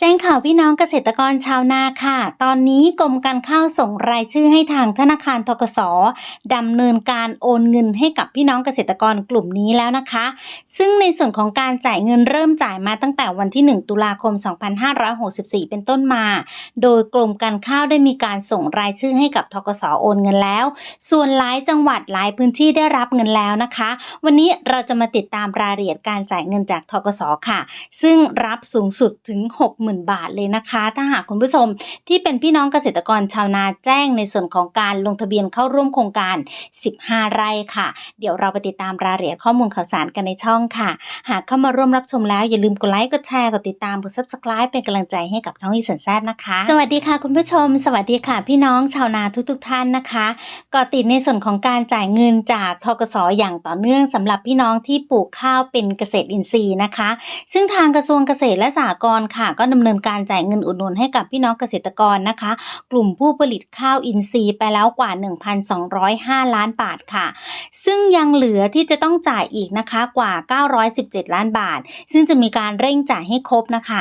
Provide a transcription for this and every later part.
แจ้งข่าวพี่น้องเกษตรกรชาวนาค่ะ ตอนนี้กรมการข้าวส่งรายชื่อให้ทางธนาคารทกสดำเนินการโอนเงินให้กับพี่น้องเกษตรกรกลุ่มนี้แล้วนะคะ ซึ่งในส่วนของการจ่ายเงินเริ่มจ่ายมาตั้งแต่วันที่ 1 ตุลาคม 2564 เป็นต้นมา โดยกรมการข้าวได้มีการส่งรายชื่อให้กับทกสโอนเงินแล้ว ส่วนหลายจังหวัดหลายพื้นที่ได้รับเงินแล้วนะคะ วันนี้เราจะมาติดตามรายละเอียดการจ่ายเงินจากทกสค่ะ ซึ่งรับสูงสุดถึง0,000 บาทเลยนะคะ ถ้าหากคุณผู้ชมที่เป็นพี่น้องเกษตรกรชาวนาแจ้งในส่วนของการลงทะเบียนเข้าร่วมโครงการ 15 ไร่ค่ะ เดี๋ยวเราไปติดตามรายละเอียดข้อมูลข่าวสารกันในช่องค่ะ หากเข้ามาร่วมรับชมแล้วอย่าลืมกดไลค์กดแชร์กดติดตามกด subscribe เป็นกำลังใจให้กับช่องอีสันแซบนะคะ สวัสดีค่ะคุณผู้ชม สวัสดีค่ะ พี่น้องชาวนาทุกๆทท่านนะคะก็ติดในส่วนของการจ่ายเงินจากทกสอย่างต่อเนื่องสำหรับพี่น้องที่ปลูกข้าวเป็นเกษตรอินทรีย์นะคะ ซึ่งทางกระทรวงเกษตรและสหกรณ์ค่ะก็ดำเนินการจ่ายเงินอุดหนุนให้กับพี่น้องเกษตรกรนะคะ กลุ่มผู้ผลิตข้าวอินทรีย์ไปแล้วกว่า 1,205 ล้านบาทค่ะ ซึ่งยังเหลือที่จะต้องจ่ายอีกนะคะกว่า 917 ล้านบาท ซึ่งจะมีการเร่งจ่ายให้ครบนะคะ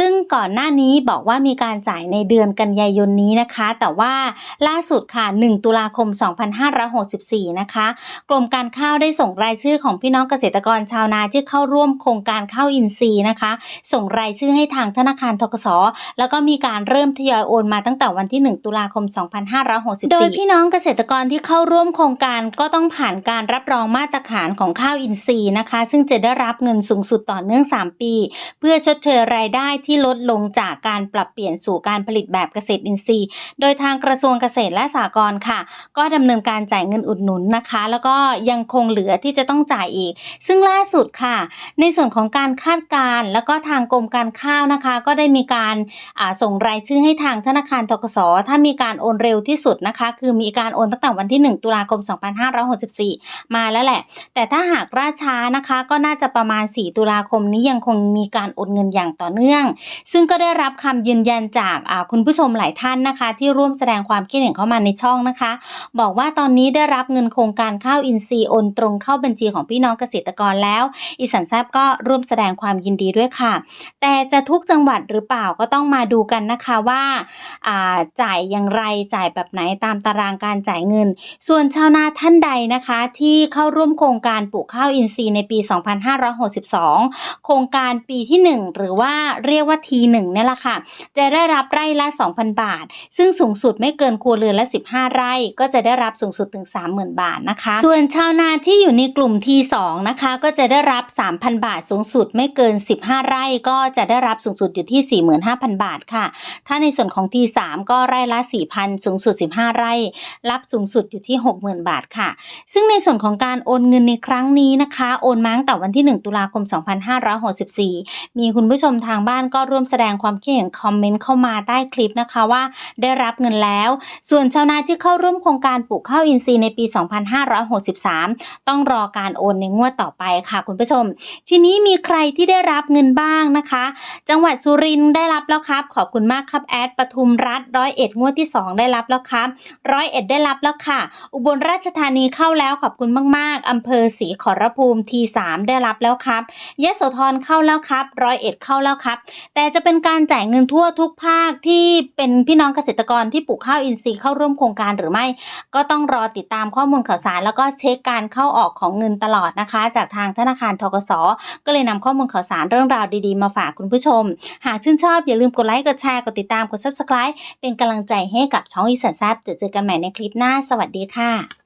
ซึ่งก่อนหน้านี้บอกว่ามีการจ่ายในเดือนกันยายนนี้นะคะ แต่ว่าล่าสุดค่ะ 1 ตุลาคม 2564 นะคะ กรมการข้าวได้ส่งรายชื่อของพี่น้องเกษตรกรชาวนาที่เข้าร่วมโครงการข้าวอินทรีย์นะคะ ส่งรายชื่อให้ทางธนาคารทกสแล้วก็มีการเริ่มทยอยโอนมาตั้งแต่วันที่ 1 ตุลาคม 2564 โดยพี่น้องเกษตรกรที่เข้าร่วมโครงการก็ต้องผ่านการรับรองมาตรฐานของข้าวอินทรีย์นะคะ ซึ่งจะได้รับเงินสูงสุดต่อเนื่อง 3 ปี เพื่อชดเชยรายได้ที่ลดลงจากการปรับเปลี่ยนสู่การผลิตแบบเกษตรอินทรีย์ โดยทางกระทรวงเกษตรและสหกรณ์ค่ะ ก็ดำเนินการจ่ายเงินอุดหนุนนะคะ แล้วก็ยังคงเหลือที่จะต้องจ่ายอีก ซึ่งล่าสุดค่ะ ในส่วนของการคาดการณ์แล้วก็ทางกรมการข้าวนะคะก็ได้มีการาส่งรายชื่อให้ทางธนาคารทกสถ้ามีการโอนเร็วที่สุดนะคะ คือมีการโอนตั้งแต่วันที่ 1 ตุลาคม 2564 มาแล้วแหละ แต่ถ้าหากราช้านะคะก็น่าจะประมาณ 4 ตุลาคมนี้ยังคงมีการโอนเงินอย่างต่อเนื่อง ซึ่งก็ได้รับคำยืนยันจากาคุณผู้ชมหลายท่านนะคะ ที่ร่วมแสดงความคิดเห็นเข้ามาในช่องนะคะ บอกว่าตอนนี้ได้รับเงินโครงการข้าวอินทรีย์โอนตรงเข้าบัญชีของพี่น้องเกษตรกรแล้ว อีสันแซบก็ร่วมแสดงความยินดีด้วยค่ะ แต่จะทุกจังหวัดหรือเปล่าก็ต้องมาดูกันนะคะว่าาจ่ายอย่างไรจ่ายแบบไหนตามตารางการจ่ายเงิน ส่วนชาวนาท่านใดนะคะ ที่เข้าร่วมโครงการปลูกข้าวอินทรีย์ในปี 2562 โครงการปีที่ 1 หรือว่าเรียกว่าที1เนี่ยแหละค่ะ จะได้รับไร่ละ 2,000 บาท ซึ่งสูงสุดไม่เกินครัวเรือนละ 15 ไร่ ก็จะได้รับสูงสุดถึง 30,000 บาทนะคะ ส่วนชาวนาที่อยู่ในกลุ่มที2นะคะ ก็จะได้รับ 3,000 บาทสูงสุดไม่เกิน 15 ไร่ ก็จะได้รับสูงสุดอยู่ที่ 45,000 บาทค่ะ ถ้าในส่วนของที3ก็ไร่ละ 4,000 สูงสุด 15 ไร่ รับสูงสุดอยู่ที่ 60,000 บาทค่ะ ซึ่งในส่วนของการโอนเงินในครั้งนี้นะคะ โอนมาตั้งแต่วันที่ 1 ตุลาคม 2564 มีคุณผู้ชมทางบ้านก็ร่วมแสดงความคิดเห็นคอมเมนต์เข้ามาใต้คลิปนะคะว่าได้รับเงินแล้ว ส่วนชาวนาที่เข้าร่วมโครงการปลูกข้าวอินทรีย์ในปี 2563 ต้องรอการโอนในงวดต่อไปค่ะคุณผู้ชม ทีนี้มีใครที่ได้รับเงินบ้างนะคะ จังหวัดสุรินได้รับแล้วครับ ขอบคุณมากครับแอดปทุมรัฐร้อยเอ็ดงวดที่ 2 ได้รับแล้วครับร้อยเอ็ดได้รับแล้วค่ะ อุบลราชธานีเข้าแล้วขอบคุณมาก ๆอำเภอศรีขอรภูมิทีสามได้รับแล้วครับยโสธรเข้าแล้วครับร้อยเอ็ดเข้าแล้วครับ แต่จะเป็นการจ่ายเงินทั่วทุกภาคที่เป็นพี่น้องเกษตรกรที่ปลูกข้าวอินทรีย์เข้าร่วมโครงการหรือไม่ ก็ต้องรอติดตามข้อมูลข่าวสาร แล้วก็เช็คการเข้าออกของเงินตลอดนะคะ จากทางธนาคารทกสก็เลยนำข้อมูลข่าวสารเรื่องราวดีๆ มาฝากคุณผู้ชมหากชื่นชอบอย่าลืมกดไลค์ กดแชร์ กดติดตาม กด subscribe เป็นกำลังใจให้กับช่องอีสันแซบจะเจอกันใหม่ในคลิปหน้า สวัสดีค่ะ